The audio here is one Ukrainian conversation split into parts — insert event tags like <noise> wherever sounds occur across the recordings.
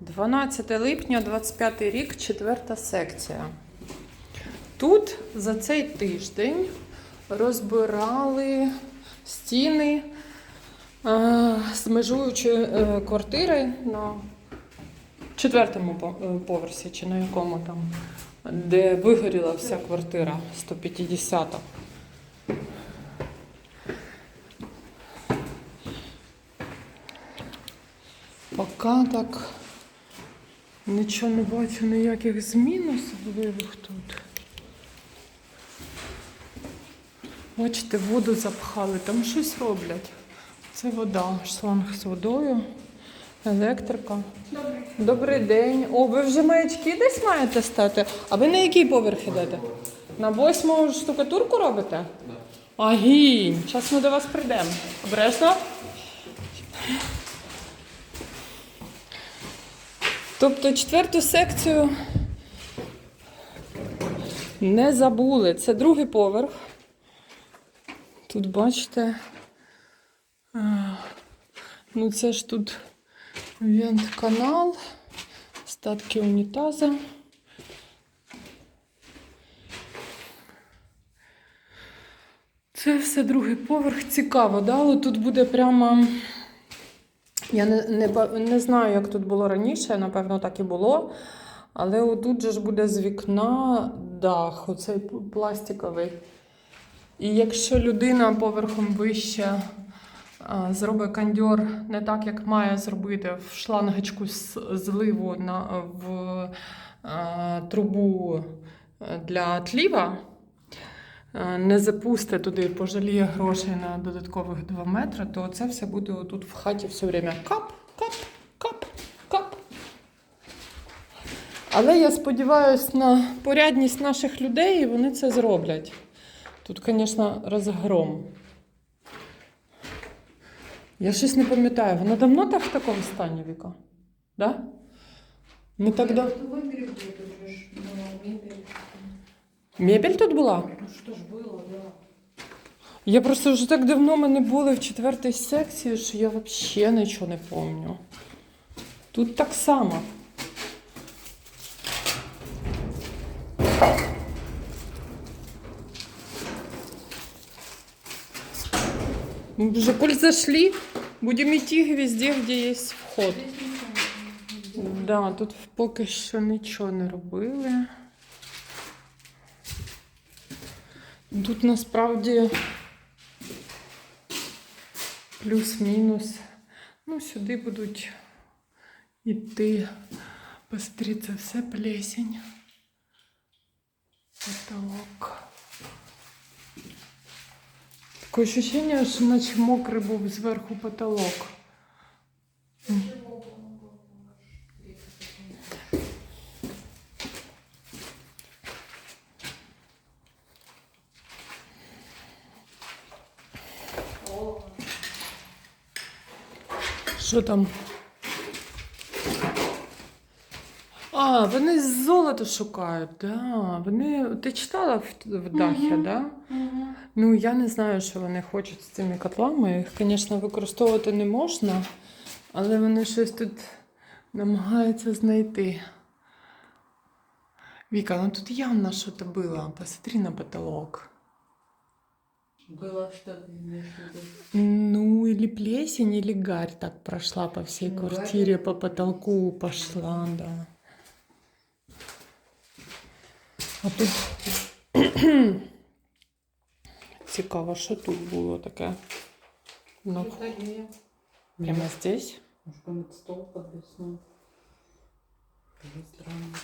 12 липня, 25 рік, четверта секція. Тут за цей тиждень розбирали стіни е, з межуючої е, квартири на четвертому е, поверсі, чи на якому там, де вигоріла вся квартира 150. Поки так нічого не бачу, ніяких змін особливих тут. Бачите, воду запхали, там щось роблять. Це вода, шланг з водою, електрика. Добре. Добрий день. О, ви вже маячки десь маєте стати? А ви на який поверх ідете? На восьму штукатурку робите? Да. Агінь, зараз ми до вас прийдемо. Обережно. Тобто четверту секцію не забули. Це другий поверх. Тут бачите. Ну, це ж тут вент-канал, статки унітаза. Це все другий поверх. Цікаво, да? Але тут буде прямо. Я не, не, не знаю, як тут було раніше, напевно, так і було. Але отут же ж буде з вікна дах, оцей пластиковий. І якщо людина поверхом вище зробить кандьор не так, як має зробити в шлангочку зливу на, в а, трубу е, для тліва, не запусти туди, пожаліє грошей на додаткових 2 метри, то це все буде тут в хаті все время кап, кап, кап, кап. Але я сподіваюся на порядність наших людей, і вони це зроблять. Тут, звісно, розгром. Я щось не пам'ятаю, вона давно так в такому стані, Віка? Да? Не так давно. Ну, ну, мебель. Мебель тут була? Ну что ж было, да. Я просто вже так давно ми не були в четвертій секції, що я взагалі нічого не пам'ятаю. Тут так само. Мы уже коль зашли, будем идти везде, где есть вход. Да, тут поки що нічого не робили. Тут насправді плюс-мінус. Ну, сюди будуть йти. Посмотри, це все плесень. Потолок. Таке ощущение, що наче мокрий був зверху потолок. Що там? А, вони золото шукають, да. Вони. Ти читала в, в дахі, Мгм. да? мгм. Ну, я не знаю, що вони хочуть з цими котлами. Їх, звісно, використовувати не можна, але вони щось тут намагаються знайти. Віка, ну тут явно що-то було. Посмотри на потолок. Было что ты имеешь в виду? Ну, или плесень, или гарь так прошла по всей Ну, гарь квартире, это по потолку пошла, да. А тут <coughs> цікаво, що тут було таке. Ну, Что-то прямо здесь. Может, какой-нибудь стол подвесной. Или странно.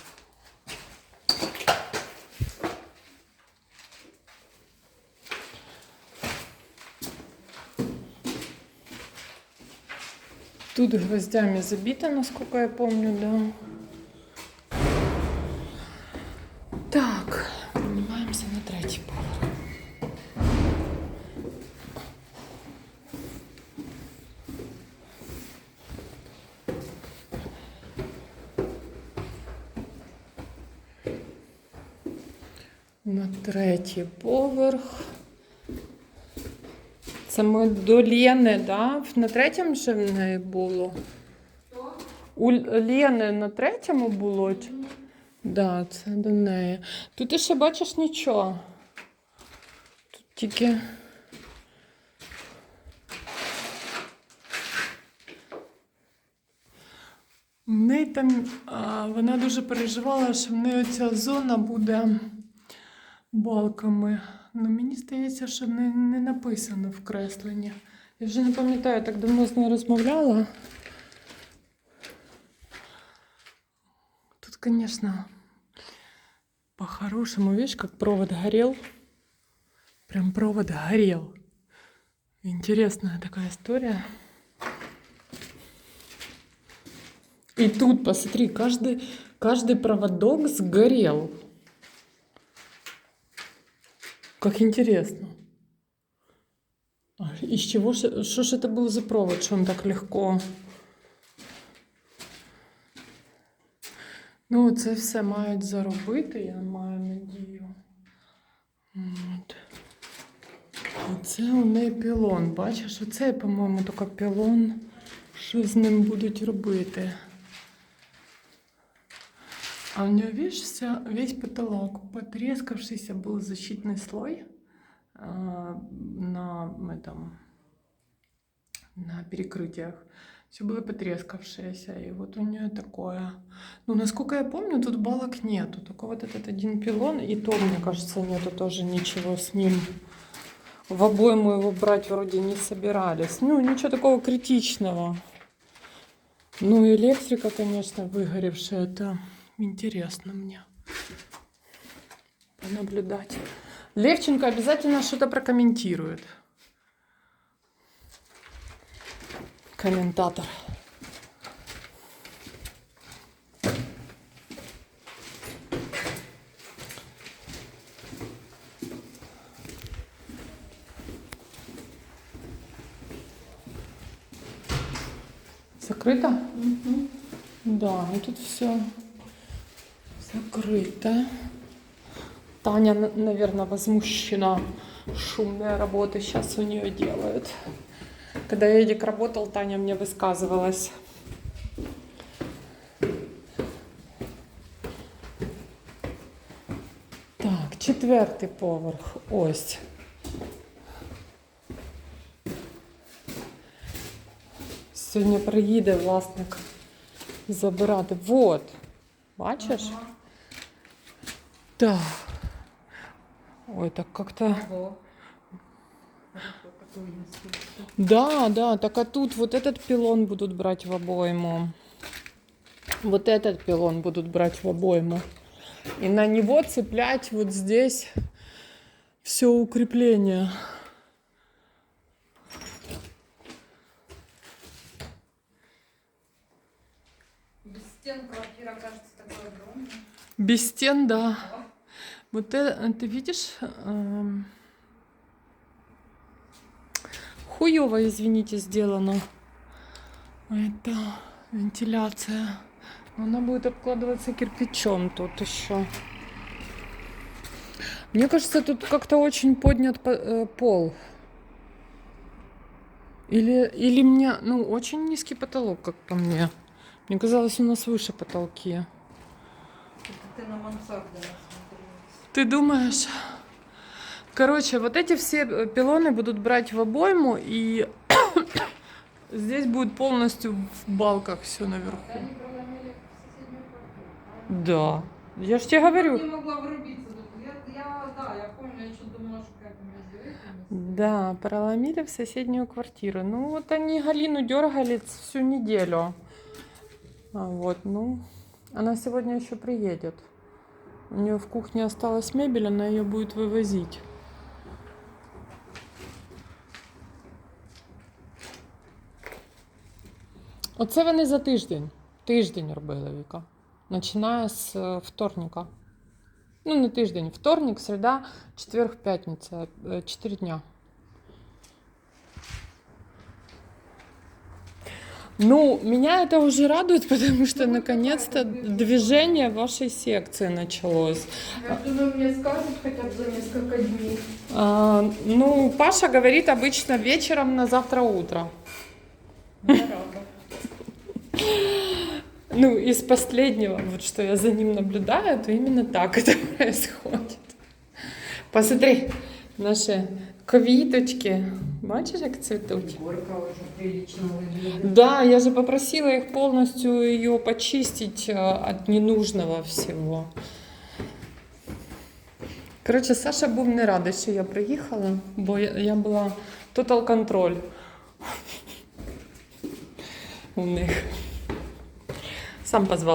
Тут гвоздями забито, насколько я помню, да. Так, поднимаемся на третий поверх. На третій поверх. Ми до Лєни, да? На третьому ще в неї було. Что? У Л- Лени на третьому було. чи- Да, це до неї. Тут ти ще бачиш нічого. Тут тільки. В неї там а, вона дуже переживала, що в неї ця зона буде балками. Ну, мені здається, що не, не написано в кресленні. Я вже не пам'ятаю, так давно з нею розмовляла. Тут, конечно, по-хорошему, видишь, как провод горел. Прям провод горел. Интересная такая история. И тут, посмотри, каждый, каждый проводок сгорел. Как интересно. Из чего же, что же это был за провод, что он так легко? Ну, це все мають заробити, я маю надію. От. Оце у неї пілон. Бачиш, оце, по-моєму, тільки пілон. Що з ним будуть робити? А у нее, видишь, вся, весь потолок, потрескавшийся был защитный слой а, на этом, на перекрытиях. Все было потрескавшееся, и вот у нее такое. Ну, насколько я помню, тут балок нету, только вот этот один пилон, и то, мне кажется, нету тоже ничего с ним. В обойму его брать вроде не собирались. Ну, ничего такого критичного. Ну, электрика, конечно, выгоревшая, это интересно мне понаблюдать. Левченко обязательно что-то прокомментирует. Комментатор. Закрыто? Угу. Да, и тут все закрыто. Таня, наверное, возмущена. Шумные работы сейчас у нее делают. Когда Эдик работал, Таня мне высказывалась. Так, четвертий поверх. Ось. Сьогодні приїде власник забирати. Вот. Бачиш? Ага. Да. Ой, так как-то... Да, да, так а тут вот этот пилон будут брать в обойму. Вот этот пилон будут брать в обойму. И на него цеплять вот здесь все укрепление. Без стен квартира кажется такой огромной. Без стен, да. Вот это, ты видишь? эм, Хуево, извините, сделано. Это вентиляция. Она будет обкладываться кирпичом тут еще. Мне кажется, тут как-то очень поднят по- э, пол. Или, или мне, ну, очень низкий потолок, как по мне. Мне казалось, у нас выше потолки. Это ты на мансарде. Ты думаешь? Короче, вот эти все э, пилоны будут брать в обойму, и <coughs> здесь будет полностью в балках все наверху. Да. Я же тебе Не говорю. могла врубиться тут. Я, я, да, я помню, я что думала, что как между этими. Да, проломили в соседнюю квартиру. Ну, вот они Галину дергали всю неделю. А вот, ну, она сегодня еще приедет. У нее в кухне осталась мебель, она ее будет вывозить. Оце вони за тиждень. Тиждень робили Віка. Починає з е, вторника. Ну, не тиждень, вторник, середа, четверг, п'ятниця. е, Чотири дня. Ну, меня это уже радует, потому что наконец-то движение вашей секции началось. Я думаю, мне скажут хотя бы за несколько дней. А, ну, Паша говорит обычно вечером на завтра утро. Ну, из последнего, вот что я за ним наблюдаю, то именно так это <laughs> происходит. Посмотри, наші квіточки. Бачиш, як цвітуть? Горка уже прилично. Да, я же попросила их полностью ее почистить э, от ненужного всего. Коротше, Саша був не радий, що я приїхала, бо я, я була total контроль у них. Сам позвав.